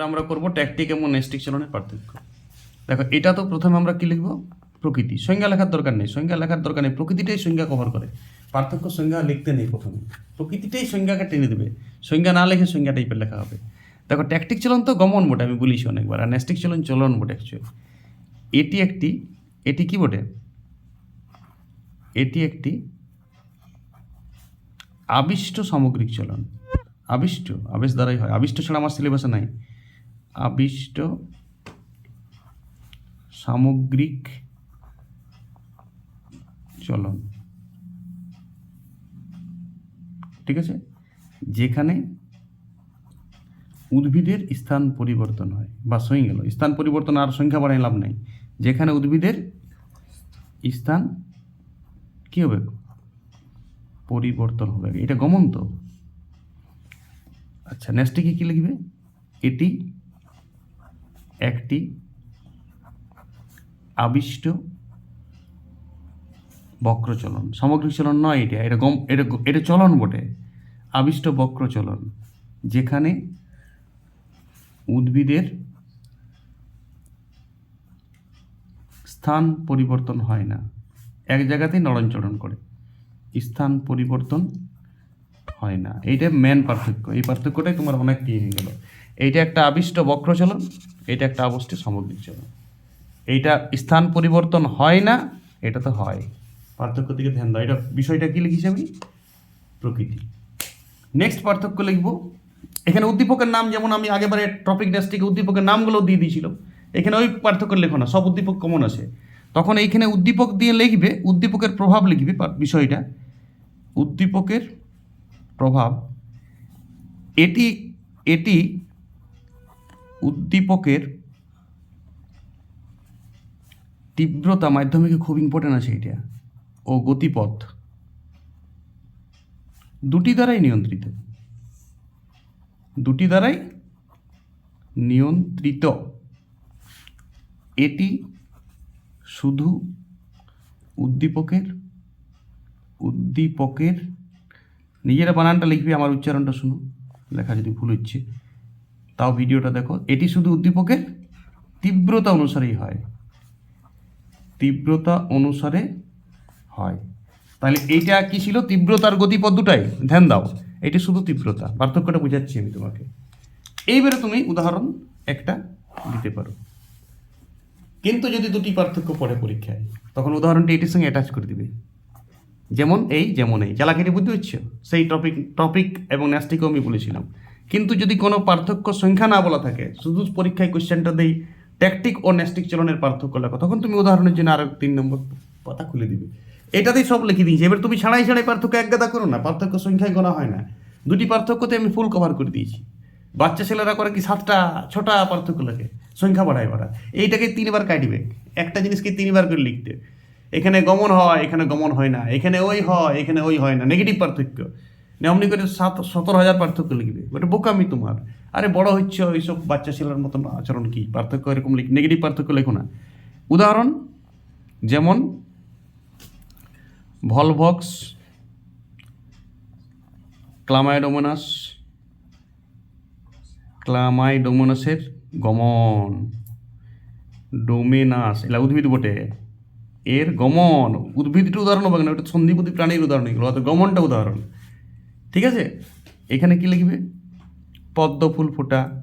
এবার আমরা করব ট্যাকটিক এবং নেস্টিক চলনের পার্থক্য। দেখো, এটা তো প্রথমে আমরা কি লিখব? প্রকৃতি। সংজ্ঞা লেখার দরকার নেই। সংজ্ঞা লেখার দরকার নেই। প্রকৃতিটাই সংজ্ঞা কভার করে। পার্থক্য সংজ্ঞা লিখতে নেই প্রথমে। প্রকৃতিটাই সংজ্ঞাকে টেনে দেবে। সংজ্ঞা না লেখে সংজ্ঞা টাইপের লেখা হবে। দেখো ট্যাকটিক চলন তো গমন বটে, আমি বলিছি অনেকবার আর নেস্টিক চলন চলন বটে অ্যাকচুয়ালি এটি একটি, এটি কি বটে? এটি একটি আবিষ্ট সামগ্রিক চলন। আবিষ্ট, আবেশ দ্বারাই হয়। আবিষ্ট ছাড়া আমার সিলেবাসে নাই। আবিষ্ট সামগ্রিক চলন। ঠিক আছে? যেখানে উদ্ভিদের স্থান পরিবর্তন হয়, বা সই গেল স্থান পরিবর্তন আর সংখ্যা বাড়াই লাভ নেই। যেখানে উদ্ভিদের স্থান কী হবে? পরিবর্তন হবে। এটা গমন তো। আচ্ছা নেক্সটে কি কী লিখবে? এটি একটি আবিষ্ট বক্রচলন। সামগ্রিক চলন নয় এটা এটা গম, এটা এটা চলন বটে। আবিষ্ট বক্রচলন, যেখানে উদ্ভিদের স্থান পরিবর্তন হয় না। এক জায়গাতেই নড়নচড়ন করে, স্থান পরিবর্তন হয় না। এইটা মেন পার্থক্য। এই পার্থক্যটাই তোমার অনেক দিয়ে হয়ে গেল। এইটা একটা আবিষ্ট বক্রচলন এটা একটা আবষ্ট সামগ্রিক চলন এইটা স্থান পরিবর্তন হয় না এটা তো হয়। পার্থক্য দিকে ধ্যান দাও। এটা বিষয়টা কী লিখেছি আমি? প্রকৃতি। নেক্সট পার্থক্য লিখব। এখানে উদ্দীপকের নাম, যেমন আমি আগেবারে টপিক ডেস্টিকে উদ্দীপকের নামগুলো দিয়ে দিয়েছিল। এখানে ওই পার্থক্য লেখো না, সব উদ্দীপক কমন আছে। তখন এইখানে উদ্দীপক দিয়ে লিখবে, উদ্দীপকের প্রভাব লিখবে বিষয়টা। উদ্দীপকের প্রভাব, এটি এটি উদ্দীপকের তীব্রতা মাধ্যমিকে খুব ইম্পর্টেন্ট আছে এটা, ও গতিপথ। দুটি দ্বারাই নিয়ন্ত্রিত। দুটি দ্বারাই নিয়ন্ত্রিত। এটি শুধু উদ্দীপকের উদ্দীপকের, নিজেরা বানানটা লিখবে, আমার উচ্চারণটা শুনো, লেখা যদি ভুল হচ্ছে। তাও ভিডিওটা দেখো। এটি শুধু উদ্দীপকের তীব্রতা অনুসারেই হয়। তীব্রতা অনুসারে হয়। তাহলে এইটা কি ছিল? তীব্রতার গতিপথ দুটাই। ধ্যান দাও, এটা শুধু তীব্রতা। পার্থক্যটা বুঝাচ্ছি আমি তোমাকে। এইবারে তুমি উদাহরণ একটা দিতে পারো। কিন্তু যদি দুটি পার্থক্য পড়ে পরীক্ষায়, তখন উদাহরণটি এটির সঙ্গে অ্যাটাচ করে দিবে। যেমন এই যেমন এই। চালাকিটি বুঝতে হচ্ছে? সেই টপিক টপিক এবং ন্যাস্টিকও আমি বলেছিলাম। কিন্তু যদি কোনো পার্থক্য সংখ্যা না বলা থাকে, শুধু পরীক্ষায় কোশ্চেনটা দেই ট্যাকটিক ও ন্যাস্টিক চলনের পার্থক্য লেখো, তখন তুমি উদাহরণের জন্য আরও তিন নম্বর পাতা খুলে দিবে। এটাতেই সব লিখে দিয়েছি। এবার তুমি ছাড়াই ছাড়াই পার্থক্য এক গাদা করো না, পার্থক্য সংখ্যায় গোনা হয় না। দুটি পার্থক্যতে আমি ফুল কভার করে দিয়েছি। বাচ্চা ছেলেরা করে কি সাতটা, ছটা পার্থক্য লেখে? সংখ্যা বাড়ায় বাড়া এইটাকে তিনবার কাটবে একটা জিনিসকে তিনবার করে লিখতে। এখানে গমন হয়, এখানে গমন হয় না। এখানে ওই হয়, এখানে ওই হয় না। নেগেটিভ পার্থক্য। এমনি করে সাত, সতেরো হাজার পার্থক্য লিখবে। ওটা বোকামি তোমার। আরে বড় হচ্ছে ওইসব বাচ্চা ছেলের মতন আচরণ কি? পার্থক্য এরকম লিখ নেগেটিভ পার্থক্য লেখো না। উদাহরণ, যেমন ভলভক্স ক্লামাইডোমোনাস ক্লামাইডোমোনাসের গমন। ডোমেনাস এলা উদ্ভিদ বটে, এর গমন। উদ্ভিদটা উদাহরণ হবে না, ওটা সন্ধিপতি প্রাণীর উদাহরণ এগুলো অর্থাৎ গমনটা উদাহরণ। ঠিক আছে? এখানে কি লিখবে? পদ্ম ফুল ফোটা,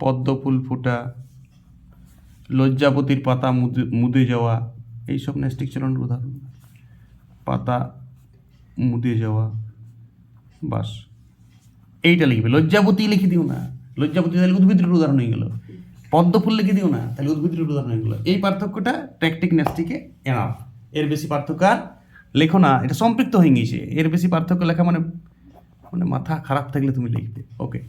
পদ্ম ফুল ফোটা, লজ্জাপতির পাতা মুদে মুদে যাওয়া, এইসব ন্যাস্টিক চলনের উদাহরণ পাতা মুদে যাওয়া, বাস। এইটা লিখবে। লজ্জাপতি লিখে দিও না। লজ্জাপতি তাহলে উদ্ভিদের উদাহরণ হয়ে গেল। পদ্ম ফুল লিখে দিও না, তাহলে উদ্ভিদের উদাহরণ হয়ে গেল। এই পার্থক্যটা ট্যাকটিক ন্যাস্টিকে এনাফ। এর বেশি পার্থক্য আর লেখো না, এটা সম্পৃক্ত হয়ে গিয়েছে। এর বেশি পার্থক্য লেখা মানে মানে মাথা খারাপ থাকলে তুমি লিখবে। ওকে